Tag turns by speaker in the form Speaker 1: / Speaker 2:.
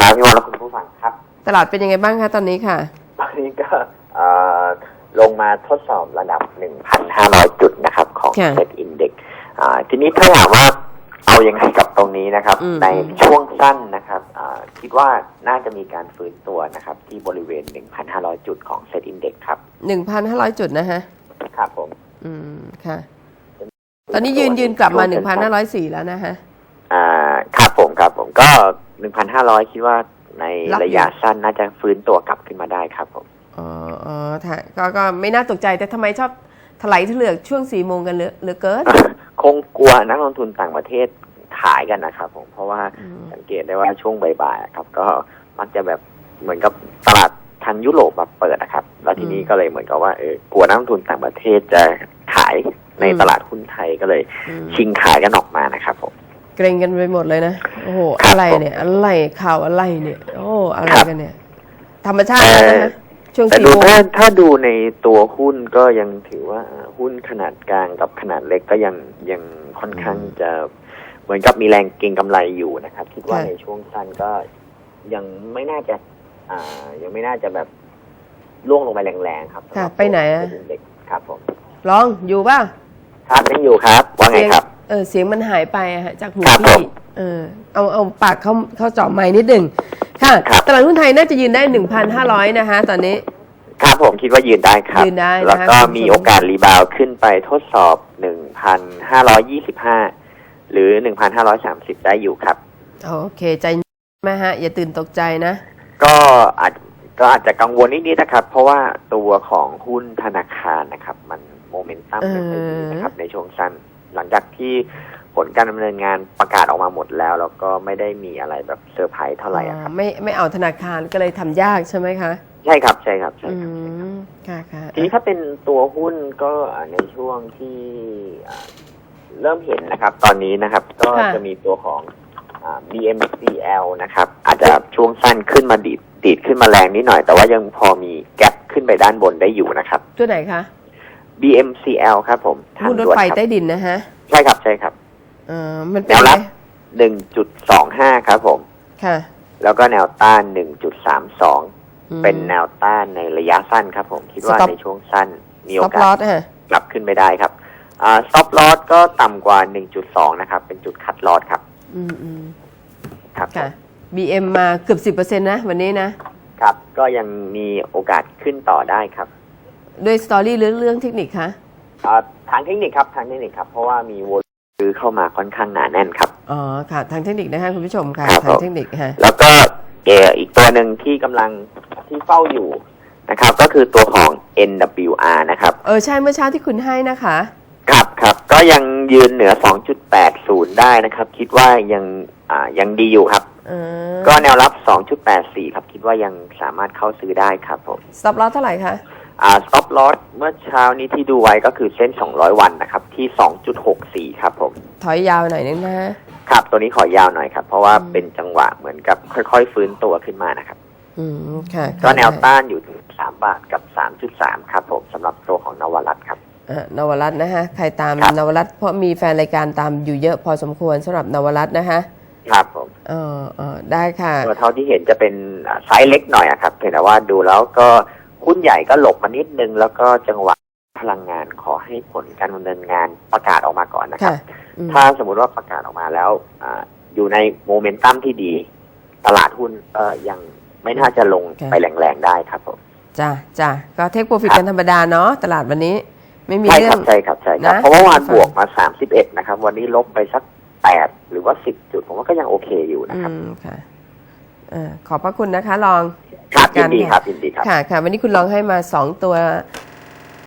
Speaker 1: ครับพี่วอนและคุณผู้ฟังครับ
Speaker 2: ตลาดเป็นยังไงบ้างคะตอนนี้ค่ะ
Speaker 1: ตอนนี้ก็เอ่อลงมาทดสอบระดับ 1,500 จุดนะครับ ของ
Speaker 2: ค่ะ
Speaker 1: เซ็ตอินเด็กทีนี้ถ้าถามว่าเอายังไงกับตรงนี้นะครับ
Speaker 2: อืม
Speaker 1: ในช่วงสั้นนะครับอ่าคิดว่าน่าจะมีการฟื้นตัวนะครับ ที่บริเวณ 1,500 จุดของเซ็ตอินเด็กครับ
Speaker 2: หนึ่งพันห้าร้อยจุดนะฮะ
Speaker 1: ครับผม
Speaker 2: อืมค่ะ ตอนนี้ยืนยืนกลับมาหนึ่งพันห้าร้อยสี่แล้วนะฮะ
Speaker 1: อ่าครับผมครับผมก็ 1,500คิดว่าใน
Speaker 2: รับอยู่
Speaker 1: ระยะสั้นน่าจะฟื้นตัวกลับขึ้นมาได้ครับผม
Speaker 2: อ๋ออ๋อถ้าก็ก็ไม่น่าตกใจแต่ทำไมชอบถลายเถลือกช่วงสี่โมงกันเหลือเหลือเกิน
Speaker 1: คงกลัวนักลงทุนต่างประเทศขายกันนะครับผมเพราะว่า
Speaker 2: อืม
Speaker 1: สังเกตได้ว่าช่วงบ่ายๆอะครับ ก็มักจะแบบเหมือนกับตลาดทางยุโรปมาเปิดนะครับ แล้วทีนี้ก็เลยเหมือนกับว่าเออกลัวนักลงทุนต่างประเทศจะขายในตลาดหุ้นไทยก็เลย
Speaker 2: อืม
Speaker 1: ชิงขายกันออกมานะครับผม
Speaker 2: เกรงกันไปหมดเลยนะ โอ้โห
Speaker 1: ครับ
Speaker 2: อะไรเนี่ย อะไรข่าวอะไรเนี่ย โอ้อะไร
Speaker 1: ครับ
Speaker 2: กันเนี่ย ธรรมชาติแล้วนะฮะช่วง
Speaker 1: แต่
Speaker 2: สี่
Speaker 1: ดู
Speaker 2: โมง
Speaker 1: ถ้าถ้าดูในตัวหุ้นก็ยังถือว่าหุ้นขนาดกลางกับขนาดเล็กก็ยังยังค่อนข้างจะเหมือนกับมีแรงเก็งกำไรอยู่นะครับ คิดว่า
Speaker 2: ค่ะ
Speaker 1: ในช่วงสั้นก็ยังไม่น่าจะ อ่า ยังไม่น่าจะแบบล่วงลงไปแรงๆครับ
Speaker 2: ค่ะ
Speaker 1: สำรับ
Speaker 2: ไปไหนอะ
Speaker 1: ตัวเด็กครับผม
Speaker 2: ลองอยู่ป่ะ
Speaker 1: ครับยังอยู่ครับ ว่าไง
Speaker 2: เสียง
Speaker 1: ครับ
Speaker 2: เออเสียงมันหายไปอะฮะจากหู
Speaker 1: ครับผ
Speaker 2: พี่
Speaker 1: ม
Speaker 2: เออเอาเอาปากเข้าเข้าเจาะไม้นิดหนึ่งค่ะ
Speaker 1: ครับ
Speaker 2: ตลาดหุ้นไทยน่าจะยืนได้หนึ่งพันห้าร้อยนะคะ ตอนนี้
Speaker 1: ครับผมคิดว่ายืนได้ครับ
Speaker 2: ยืนได้นะคะ
Speaker 1: แล้วก็
Speaker 2: คุณผู้ชม
Speaker 1: มีโอกาสรีบาวด์ขึ้นไปทดสอบหนึ่งพันห้าร้อยยี่สิบห้าหรือหนึ่งพันห้าร้อยสามสิบได้อยู่ครับ
Speaker 2: โอเคใจเย็นไหมฮะ อย่าตื่นตกใจนะ
Speaker 1: ก็อาจก็อาจจะกังวลนิดๆนะครับ เพราะว่าตัวของหุ้นธนาคารนะครับ มันโมเมนตัมไม่ค่อยดีนะครับในช่วงสั้น หลังจากที่ผลการดำเนินงานประกาศออกมาหมดแล้วแล้วก็ไม่ได้มีอะไรแบบเซอร์ไพรส์เท่าไหร่อะครับ
Speaker 2: ไม่ไม่เอาธนาคารก็เลยทำยากใช่ไหมคะ
Speaker 1: ใช่ครับใช่ครับใช่
Speaker 2: อื
Speaker 1: ครับใช่ครับ
Speaker 2: มค่ะค่ะ
Speaker 1: ทีนี้ถ้าเป็นตัวหุ้นก็ในช่วงที่อ่าเริ่มเห็นนะครับ ตอนนี้นะครับ ก็
Speaker 2: ค่ะ
Speaker 1: จะมีตัวของอ่า BMCL นะครับ อาจจะช่วงสั้นขึ้นมาดีดดีดขึ้นมาแรงนิดหน่อย แต่ว่ายังพอมีแกลบขึ้นไปด้านบนได้อยู่นะครับ
Speaker 2: ตัวไหนคะ
Speaker 1: BMCL ครับผมทาง
Speaker 2: หุ้นรถ
Speaker 1: ด่วน
Speaker 2: ไฟ
Speaker 1: ครับ
Speaker 2: ใต้ดินนะฮะ
Speaker 1: ใช่ครับใช่ครับ
Speaker 2: เออมันเป็น
Speaker 1: แนว
Speaker 2: ไง
Speaker 1: รับหนึ่งจุดสองห้าครับผม
Speaker 2: ค่ะ
Speaker 1: แล้วก็แนวต้านหนึ่งจุดสามสอง
Speaker 2: อืม
Speaker 1: เป็นแนวต้านในระยะสั้นครับผม คิดว่า
Speaker 2: Stop
Speaker 1: ในช่วงสั้นมีโอ
Speaker 2: stop
Speaker 1: กาส
Speaker 2: loss ฮะ
Speaker 1: กลับขึ้นไปได้ครับอ่าซอฟลอสก็ต่ำกว่า1.2นะครับ เป็นจุดคัดลอสครับ
Speaker 2: อืมอืม
Speaker 1: ครับ
Speaker 2: ค่ะ BM มาเกือบสิบเปอร์เซ็นต์นะ วันนี้นะ
Speaker 1: ครับ ก็ยังมีโอกาสขึ้นต่อได้ครับ
Speaker 2: ด้วยสตอรี่เรื่องเรื่องเทคนิคคะ
Speaker 1: อ่าทางเทคนิคครับทางเทคนิคครับ เพราะว่ามีวอลซื้อเข้ามาค่อนข้างหนาแน่นครับ
Speaker 2: อ๋อค่ะทางเทคนิคนะคะคุณผู้ชมค่ะ
Speaker 1: ครับ
Speaker 2: ทาง
Speaker 1: ผม
Speaker 2: เทคนิคฮะ
Speaker 1: แล้วก็เอออีกตัวหนึ่งที่กำลังที่เฝ้าอยู่นะครับ ก็คือตัวของ NWR นะครับ
Speaker 2: เออใช่เมื่อเช้าที่คุณให้นะคะ
Speaker 1: ครับครับก็ยังยืนเหนือ 2.80 ได้นะครับ คิดว่ายังอ่ายังดีอยู่ครับ
Speaker 2: เออ
Speaker 1: ก็แนวรับ 2.84 ครับ คิดว่ายังสามารถเข้าซื้อได้ครับผม
Speaker 2: stop loss เท่าไหร่คะ
Speaker 1: อ่า stop loss เมื่อเช้านี้ที่ดูไว้ก็คือเส้น 200 วันนะครับ ที่ 2.64 ครับผมถ
Speaker 2: ถอยยาวหน่อยนึงนะฮะ
Speaker 1: ครับตัวนี้ขอยาวหน่อยครับ เพราะว่า
Speaker 2: อืม
Speaker 1: เป็นจังหวะเหมือนกับค่อย ๆ ฟื้นตัวขึ้นมานะครับ
Speaker 2: อืมค่ะ
Speaker 1: ก็
Speaker 2: ค่ะ
Speaker 1: แนวต้านอยู่ถึง3บาทกับ 3.3 ครับผมสำหรับตัวของนวรัตน์ครับ
Speaker 2: เอ่อนวรัตน์นะฮะใครตาม
Speaker 1: ครับ
Speaker 2: นวรัตน์เพราะมีแฟนรายการตามอยู่เยอะพอสมควรสำหรับนวรัตน์นะคะ
Speaker 1: ครับผม
Speaker 2: เออเออได้ค่ะ
Speaker 1: ตัวเท่าที่เห็นจะเป็นอ่าไซส์เล็กหน่อยอะครับเพียงแต่ว่าดูแล้วก็ หุ้นใหญ่ก็หลบมานิดนึง แล้วก็จังหวะพลังงานขอให้ผลการดำเนินงานประกาศออกมาก่อนนะครับ
Speaker 2: ค่ะอืม
Speaker 1: ถ้าสมมุติว่าประกาศออกมาแล้วอาอยู่ในโมเมนตัมที่ดี ตลาดหุ้นเอ่อยังไม่น่าจะลง
Speaker 2: ค่ะ
Speaker 1: ไปแรงๆได้ครับผม
Speaker 2: จ้ะจ้ะก็เทคโปรฟิต
Speaker 1: ครับ
Speaker 2: กันธรรมดาเนาะตลาดวันนี้ ไม่มี
Speaker 1: ใช่
Speaker 2: เรื่
Speaker 1: ค
Speaker 2: อ
Speaker 1: รั
Speaker 2: ง
Speaker 1: บใช่ครับใช่ครับ
Speaker 2: นะ
Speaker 1: เพราะว่าเมื่อวาน
Speaker 2: ฟัง
Speaker 1: บวกมา31นะครับ วันนี้ลบไปสัก8หรือว่า10จุด ผมว่าก็ยังโอเคอยู่นะ
Speaker 2: อื
Speaker 1: ครับ
Speaker 2: มค่ะเออขอบพระคุณนะคะ ลอง
Speaker 1: ครับ
Speaker 2: จั
Speaker 1: ยิ
Speaker 2: ด
Speaker 1: น
Speaker 2: การ
Speaker 1: ดี
Speaker 2: ค่ะ
Speaker 1: ครับยินดีครับ
Speaker 2: ค่ะค่ะวันนี้คุณลองให้มาสองตัว